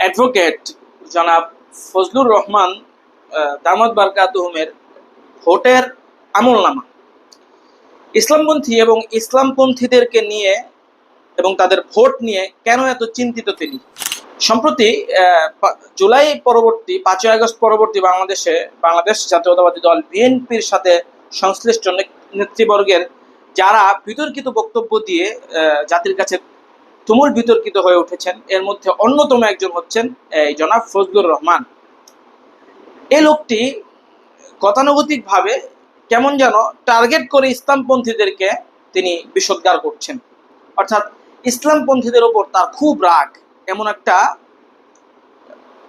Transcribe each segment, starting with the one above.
Advocate জনাব ফজলুর রহমান আহ, দামাদ বারকাতুহুমের ভোটের আমলনামা। ইসলামপন্থী এবং ইসলামপন্থীদেরকে নিয়ে এবং তাদের ভোট নিয়ে কেন এত চিন্তিত তিনি? সম্প্রতি জুলাই পরবর্তী পাঁচই আগস্ট পরবর্তী বাংলাদেশে বাংলাদেশ জাতীয়তাবাদী দল বিএনপির সাথে সংশ্লিষ্ট নেতৃবর্গের যারা বিতর্কিত বক্তব্য দিয়ে জাতির কাছে তুমুল বিতর্কিত হয়ে উঠেছেন। এর মধ্যে অন্যতম একজন হচ্ছেন, এই জনাব ফজলুর রহমান। এই লোকটি গতানুগতিকভাবে কেমন যেন টার্গেট করে ইসলামপন্থীদেরকে তিনি বিষোদ্গার করছেন। অর্থাৎ ইসলামপন্থীদের ওপর তার খুব রাগ, এমন একটা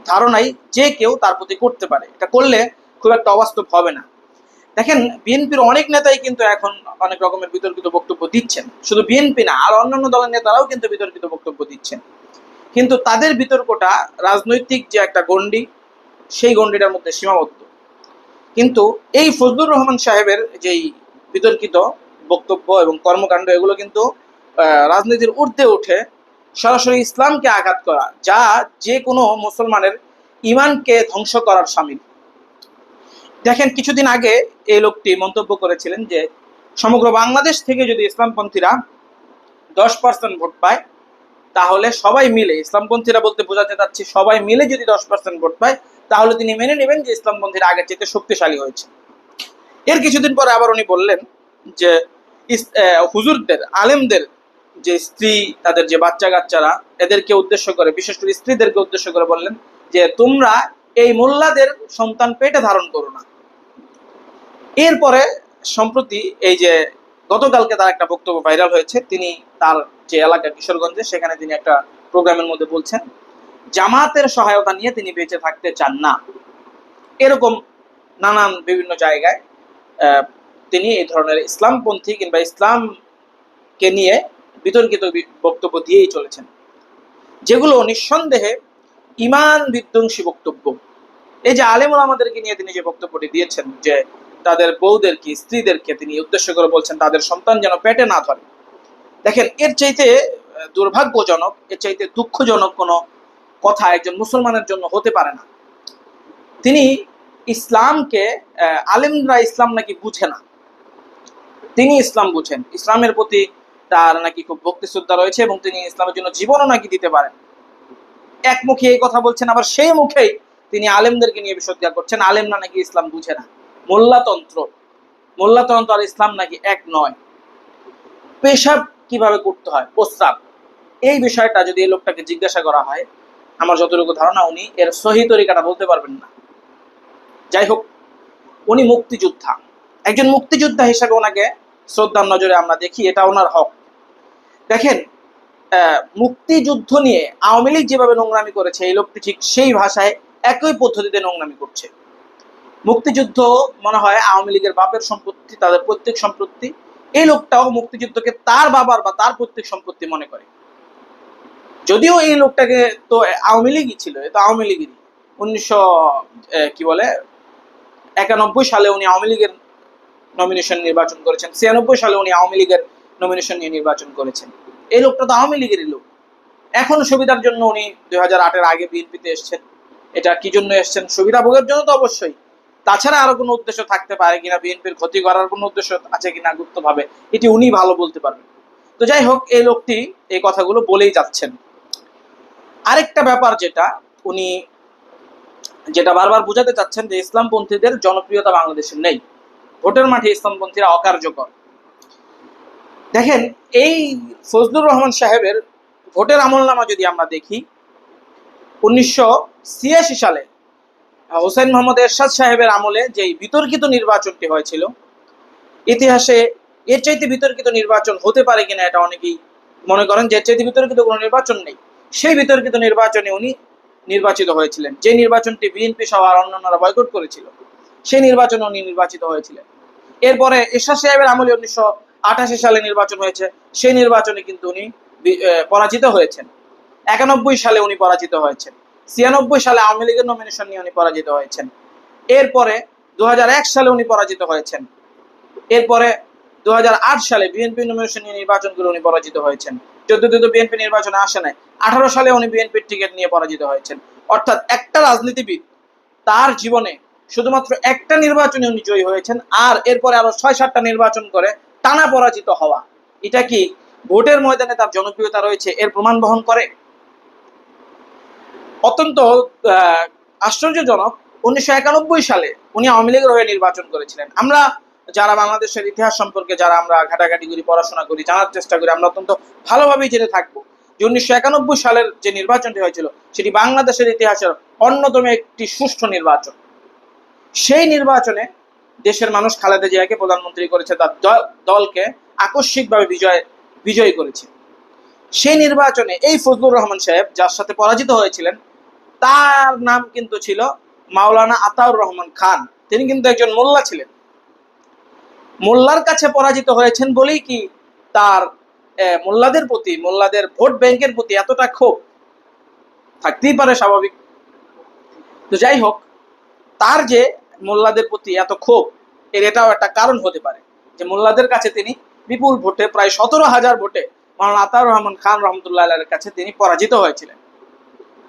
ধারণাই যে কেউ তার প্রতি করতে পারে। এটা করলে খুব একটা অবাস্তব হবে না। দেখেন, বিএনপির অনেক নেতাই কিন্তু এখন অনেক রকমের বিতর্কিত বক্তব্য দিচ্ছেন। শুধু বিএনপি না, আর অন্যান্য দলের নেতারাও কিন্তু বিতর্কিত বক্তব্য দিচ্ছেন। কিন্তু তাদের বিতর্কটা রাজনৈতিক যে একটা গণ্ডি, সেই গণ্ডিটার মধ্যে সীমাবদ্ধ। কিন্তু এই ফজলুর রহমান সাহেবের যেই বিতর্কিত বক্তব্য এবং কর্মকাণ্ড, এগুলো কিন্তু রাজনীতির ঊর্ধ্বে উঠে সরাসরি ইসলামকে আঘাত করা, যা যে কোনো মুসলমানের ইমানকে ধ্বংস করার সামিল। দেখেন, কিছুদিন আগে এই লোকটি মন্তব্য করেছিলেন যে, সমগ্র বাংলাদেশ থেকে যদি ইসলামপন্থীরা দশ পার্সেন্ট ভোট পায়, তাহলে সবাই মিলে, ইসলামপন্থীরা বলতে বোঝাতে চাচ্ছি, সবাই মিলে যদি দশ পার্সেন্ট ভোট পায়, তাহলে তিনি মেনে নেবেন যে ইসলামপন্থীরা আগের চেয়ে শক্তিশালী হয়েছে। এর কিছুদিন পরে আবার উনি বললেন যে হুজুরদের, আলেমদের যে স্ত্রী, তাদের যে বাচ্চা কাচ্চারা এদেরকে উদ্দেশ্য করে, বিশেষ করে স্ত্রীদেরকে উদ্দেশ্য করে বললেন যে, তোমরা এই মোল্লাদের সন্তান পেটে ধারণ করো না। এরপরে সম্প্রতি এই যে গতকালকে তার একটা বক্তব্য ভাইরাল হয়েছে, তিনি তার যে এলাকা কিশোরগঞ্জে, সেখানে তিনি একটা প্রোগ্রামের মধ্যে বলছেন, জামাতের সহায়তা নিয়ে তিনি বেঁচে থাকতে চান না। এরকম নানান বিভিন্ন জায়গায় তিনি এই ধরনের ইসলামপন্থী কিংবা ইসলামকে নিয়ে বিতর্কিত বক্তব্য দিয়েই চলেছেন। যেগুলো নিঃসন্দেহে ইমান বিধ্বংসী বক্তব্য। এই যে আলেমুল আমাদেরকে নিয়ে তিনি যে বক্তব্যটি দিয়েছেন যে তাদের বউদেরকে, স্ত্রীদেরকে তিনি উদ্দেশ্য করে বলছেন, তাদের সন্তান যেন পেটে না ধরে। দেখেন, এর চাইতে দুর্ভাগ্যজনক, এর চাইতে দুঃখজনক কোনো কথা একজন মুসলমানের জন্য হতে পারে না। তিনি ইসলামকে আলেমরা ইসলাম নাকি বুঝে না। তিনি ইসলাম বুঝেন। ইসলামের প্রতি তার নাকি খুব ভক্তি শ্রদ্ধা রয়েছে এবং তিনি ইসলামের জন্য জীবনও নাকি দিতে পারেন। এক মুখে এই কথা বলছেন, আবার সেই মুখেই তিনি আলেমদেরকে নিয়ে বিসর্জন করছেন। আলেমরা নাকি ইসলাম বুঝে না। মোল্লাতন্ত্র। মোল্লাতন্ত্র আর ইসলাম নাকি এক নয়। পেশাব কীভাবে করতে হয়? প্রস্রাব। এই বিষয়টা যদি এই লোকটাকে জিজ্ঞাসা করা হয়, আমার যতটুকু ধারণা, উনি এর সহি তরিকাটা বলতে পারবেন না। যাই হোক, উনি মুক্তিযোদ্ধা। একজন মুক্তিযোদ্ধা হিসেবে ওনাকে শ্রদ্ধার নজরে আমরা দেখি, এটা ওনার হক। দেখেন মুক্তিযুদ্ধ নিয়ে আওয়ামী লীগ যেভাবে নোংরামি করেছে, এই লোকটি ঠিক সেই ভাষায় একই পদ্ধতিতে নোংরামি করছে। মুক্তিযুদ্ধ মনে হয় আওয়ামী লীগের বাপের সম্পত্তি, তাদের প্রত্যেক সম্পত্তি। এই লোকটাও মুক্তিযুদ্ধকে তার বাবার বা তার প্রত্যেক সম্পত্তি মনে করে। যদিও এই লোকটাকে তো আওয়ামী লীগই ছিল, এ তো আওয়ামী লীগেরই। উনিশশো কি বলে, একানব্বই সালে উনি আওয়ামী লীগের নমিনেশন নির্বাচন করেছেন, ছিয়ানব্বই সালে উনি আওয়ামী লীগের নমিনেশন নিয়ে নির্বাচন করেছেন। এই লোকটা তো আওয়ামী লীগেরই লোক। এখন সুবিধার জন্য উনি দুই হাজার আটের আগে বিএনপিতে এসছেন। এটা কি জন্য এসছেন? সুবিধা ভোগের জন্য তো অবশ্যই। তাছাড়া আরও কোনো উদ্দেশ্য থাকতে পারে কিনা, বিএনপির ক্ষতি করার কোনো উদ্দেশ্য আছে কিনা গুপ্তভাবে, এটি উনি ভালো বলতে পারবেন। তো যাই হোক, এই লোকটি এই কথাগুলো বলেই যাচ্ছেন। আরেকটা ব্যাপার যেটা উনি যেটা বারবার বোঝাতে চাচ্ছেন যে ইসলামপন্থীদের জনপ্রিয়তা বাংলাদেশে নেই। ভোটের মাঠে ইসলামপন্থীরা অকার্যকর। দেখেন, এই ফজলুর রহমান সাহেবের ভোটের আমলনামা যদি আমরা দেখি, উনিশশো ছিয়াশি সালে হোসেন মোহাম্মদ এরশাদ সাহেবের আমলে যেই বিতর্কিত নির্বাচনটি হয়েছিল, ইতিহাসে এর চাইতে বিতর্কিত নির্বাচন হতে পারে কিনা এটা অনেকেই মনে করেন যে এর চাইতে বিতর্কিত কোনো নির্বাচন নেই। সেই বিতর্কিত নির্বাচনে উনি নির্বাচিত হয়েছিলেন। যে নির্বাচনটি বিএনপি সহ আর অন্যান্যরা বয়কট করেছিল, সেই নির্বাচনে উনি নির্বাচিত হয়েছিলেন। এরপরে এরশাদ সাহেবের আমলে উনিশশো আঠাশি সালে নির্বাচন হয়েছে, সেই নির্বাচনে কিন্তু উনি পরাজিত হয়েছেন। একানব্বই সালে উনি পরাজিত হয়েছেন। ছিয়ানব্বই সালে আওয়ামী লীগের নমিনেশন নিয়ে উনি পরাজিত হয়েছেন। এরপরে দু সালে উনি পরাজিত হয়েছেন। এরপরে দু সালে বিএনপি নমিনেশন নিয়ে নির্বাচন করে উনি পরাজিত হয়েছেন। চোদ্দতে তো বিএনপি নির্বাচনে আসে নাই, আঠারো সালে উনি বিএনপির টিকিট নিয়ে পরাজিত হয়েছেন। অর্থাৎ একটা রাজনীতিবিদ তার জীবনে শুধুমাত্র একটা নির্বাচনে উনি জয়ী হয়েছেন আর এরপরে আরও ছয় সাতটা নির্বাচন করে টানা পরাজিত হওয়া। এটা কি ভোটের ময়দানে তার জনপ্রিয়তা রয়েছে, এর প্রমাণ বহন করে? অত্যন্ত আশ্চর্যজনক, উনিশশো একানব্বই সালে উনি আওয়ামী লীগের হয়ে নির্বাচন করেছিলেন। আমরা যারা বাংলাদেশের ইতিহাস সম্পর্কে, যারা আমরা ঘাটাঘাটি করি, পড়াশোনা করি, জানার চেষ্টা করি, আমরা অত্যন্ত ভালোভাবেই জেনে থাকব যে উনিশশো একানব্বই সালের যে নির্বাচনটি হয়েছিল, সেটি বাংলাদেশের ইতিহাসের অন্যতম একটি সুষ্ঠু নির্বাচন। সেই নির্বাচনে দেশের মানুষ খালেদা জিয়াকে প্রধানমন্ত্রী করেছে, তার দলকে আকস্মিকভাবে বিজয়, বিজয়ী করেছে। সেই নির্বাচনে এই ফজলুর রহমান সাহেব, যার সাথে পরাজিত হয়েছিলেন তার নাম কিন্তু ছিল মাওলানা আতাউর রহমান খান। তিনি কিন্তু একজন মোল্লা ছিলেন। মোল্লার কাছে পরাজিত হয়েছেন বলেই কি তার মোল্লাদের প্রতি, মোল্লাদের ভোট ব্যাংকের প্রতি এতটা ক্ষোভ? থাকতেই পারে স্বাভাবিক। তো যাই হোক, তার যে মোল্লাদের প্রতি এত ক্ষোভ, এর এটাও একটা কারণ হতে পারে যে মোল্লাদের কাছে তিনি বিপুল ভোটে, প্রায় সতেরো হাজার ভোটে মাওলানা আতাউর রহমান খান রহমতুল্লাহ কাছে তিনি পরাজিত হয়েছিলেন।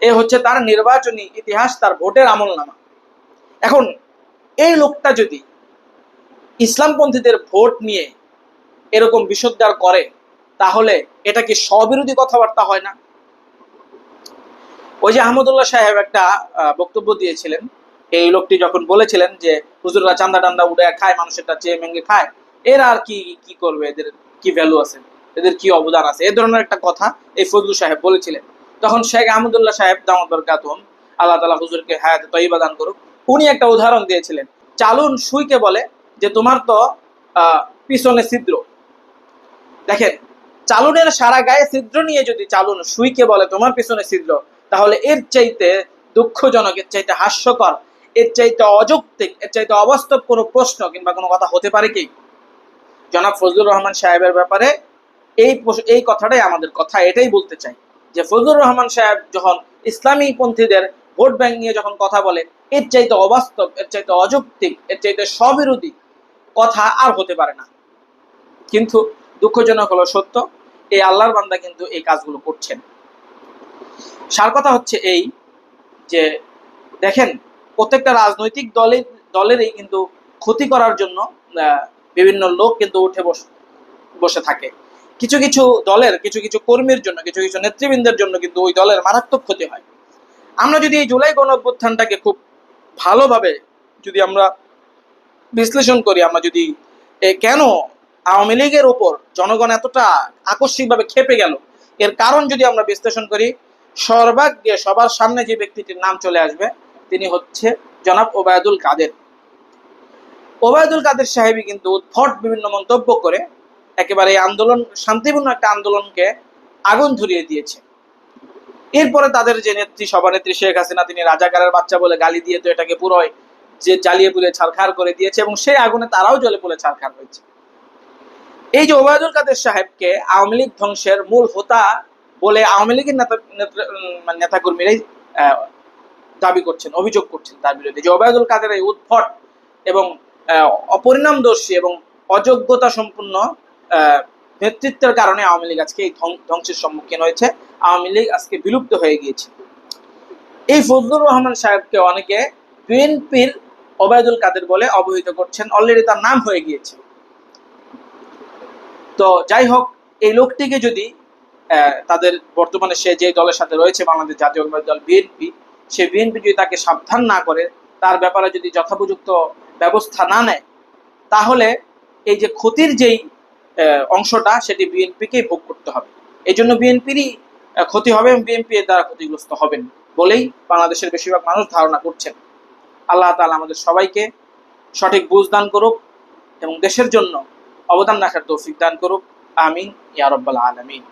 এ হচ্ছে তার নির্বাচনী ইতিহাস, তার ভোটের আমল নামা এখন, এই লোকটা যদি ইসলামপন্থীদের ভোট নিয়ে এরকম বিষোদ্গার করে, তাহলে এটা কি স্ববিরোধী কথাবার্তা হয় না? ওই যে আহমদুল্লাহ সাহেব একটা বক্তব্য দিয়েছিলেন। এই লোকটি যখন বলেছিলেন যে, হুজুররা চান্দা টান্দা উড়ে খায় মানুষেরটা চেয়ে মেঙ্গে খায় এরা আর কি কি করবে? এদের কি ভ্যালু আছে? এদের কি অবদান আছে? এ ধরনের একটা কথা এই ফজলু সাহেব বলেছিলেন। তখন শেখ আহমদুল্লাহ সাহেব দামদ বরকাতুম আল্লাহ তালা হুজুরকে হায়াতে তৈবা দান করুক, উনি একটা উদাহরণ দিয়েছিলেন। চালুন সুইকে বলে যে, তোমার তো পিছনে ছিদ্র। দেখেন, চালুনের সারা গায়ে ছিদ্র নিয়ে যদি চালুন সুইকে বলে, তোমার পিছনে ছিদ্র, তাহলে এর চাইতে দুঃখজনক, এর চাইতে হাস্যকর, এর চাইতে অযৌক্তিক, এর চাইতে অবাস্তব কোনো প্রশ্ন কিংবা কোনো কথা হতে পারে কি? জনাব ফজলুর রহমান সাহেবের ব্যাপারে এই এই কথাটাই আমাদের কথা, এটাই বলতে চাই। যে ফজলুর রহমান সাহেব যখন ইসলামী পন্থীদের ভোট ব্যাংক নিয়ে যখন কথা বলে, এর চাইতে অবাস্তব, এর চাইতে অযৌক্তিক, এর চাইতে স্ববিরোধী কথা আর হতে পারে না। কিন্তু দুঃখজনক হলো সত্য, এই আল্লাহর বান্দা কিন্তু এই কাজগুলো করছেন। সার কথা হচ্ছে এই যে, দেখেন, প্রত্যেকটা রাজনৈতিক দলের দলেরই কিন্তু ক্ষতি করার জন্য বিভিন্ন লোক কিন্তু উঠে বসে বসে থাকে। কিছু কিছু দলের, কিছু কিছু কর্মীর জন্য, কিছু কিছু নেতৃবৃন্দের জন্য কিন্তু ওই দলের মারাত্মক ক্ষতি হয়। আমরা যদি এই জুলাই গণ অভ্যুত্থানটাকে খুব ভালোভাবে যদি আমরা বিশ্লেষণ করি, আমরা যদি কেন আওয়ামী লীগের ওপর জনগণ এতটা আকস্মিকভাবে খেপে গেল, এর কারণ যদি আমরা বিশ্লেষণ করি সর্বাগ্যে সবার সামনে যে ব্যক্তিটির নাম চলে আসবে, তিনি হচ্ছে জনাব ওবায়দুল কাদের। ওবায়দুল কাদের সাহেবই কিন্তু উদ্ভট বিভিন্ন মন্তব্য করে একেবারে আন্দোলন, শান্তিপূর্ণ একটা আন্দোলনকে আগুন ধরিয়ে দিয়েছে। এরপরে তাদের যে নেত্রী, সভানেত্রী শেখ হাসিনা, তিনি রাজাকারের বাচ্চা বলে গালি দিয়ে তো এটাকে পুরোই যে জ্বালিয়ে পুড়ে ছারখার করে দিয়েছে এবং সেই আগুনে তারাও জ্বলে পুড়ে ছারখার হয়েছে। এই যে ওবায়দুল কাদের সাহেবকে আওয়ামী লীগ ধ্বংসের মূল হোতা বলে আওয়ামী লীগের নেতা মানে নেতাকর্মীরাই দাবি করছেন, অভিযোগ করছেন তার বিরুদ্ধে যে ওবায়দুল কাদের এই উদ্ভট এবং অপরিণামদর্শী এবং অযোগ্যতা সম্পূর্ণ নেতৃত্বের কারণে আওয়ামী লীগ আজকে এই ধ্বং- ধ্বংসের সম্মুখীন হয়েছে। আওয়ামী লীগ আজকে বিলুপ্ত হয়ে গিয়েছে। এই ফজলুর রহমান সাহেবকে অনেকে বিএনপির ওবায়দুল কাদের বলে অবহিত করছেন। অলরেডি তার নাম হয়ে গিয়েছে। তো যাই হোক, এই লোকটিকে যদি তাদের বর্তমানে সে যে দলের সাথে রয়েছে, বাংলাদেশ জাতীয়তাবাদী দল বিএনপি, সে বিএনপি যদি তাকে সাবধান না করে, তার ব্যাপারে যদি যথোপযুক্ত ব্যবস্থা না নেয়, তাহলে এই যে ক্ষতির যেই অংশটা সেটি বিএনপিকেই ভোগ করতে হবে। এই জন্য বিএনপিরই ক্ষতি হবে এবং বিএনপি এর দ্বারা ক্ষতিগ্রস্ত হবেন বলেই বাংলাদেশের বেশিরভাগ মানুষ ধারণা করছেন। আল্লাহ তাআলা আমাদের সবাইকে সঠিক বুঝ দান করুক এবং দেশের জন্য অবদান রাখার তৌফিক দান করুক। আমিন, ইয়া আলমিন আলামিন।